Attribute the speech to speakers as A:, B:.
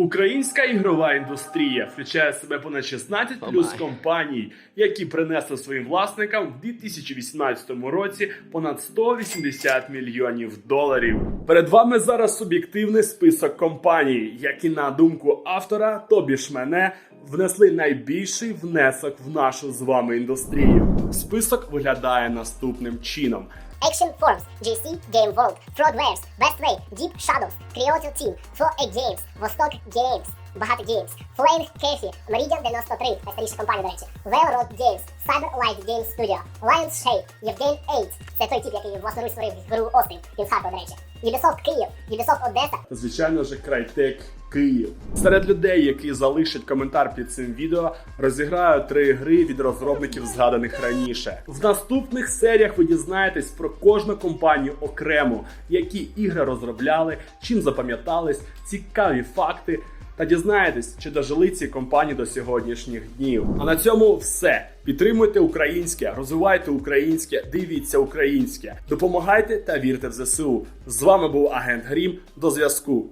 A: Українська ігрова індустрія включає в себе понад 16 плюс компаній, які принесли своїм власникам в 2018 році понад 180 мільйонів доларів. Перед вами зараз суб'єктивний список компаній, які на думку автора, тобі ж мене, внесли найбільший внесок в нашу з вами індустрію. Список виглядає наступним чином.
B: Action Forms, GC, Game World, Fraudwares, Best Way, Deep Shadows, Creative Team, 4A Games, Vostok Games, Багато Games, Flame Cafe, Meridian 93, найстаріша компанія, до речі, Railroad Games, Cyber Light Game Studio, Lions Shape, Євген 8, це той тип, який власноруч створив гру Острів, він з Харкова, до речі, Ubisoft Київ, Ubisoft Одеса,
A: звичайно ж, Крайтек Київ. Серед людей, які залишать коментар під цим відео, розіграю три гри від розробників, згаданих раніше. В наступних серіях ви дізнаєтесь про кожну компанію окремо, які ігри розробляли, чим запам'ятались, цікаві факти. Та дізнаєтесь, чи дожили ці компанії до сьогоднішніх днів. А на цьому все. Підтримуйте українське, розвивайте українське, дивіться українське, допомагайте та вірте в ЗСУ. З вами був агент Грім. До зв'язку.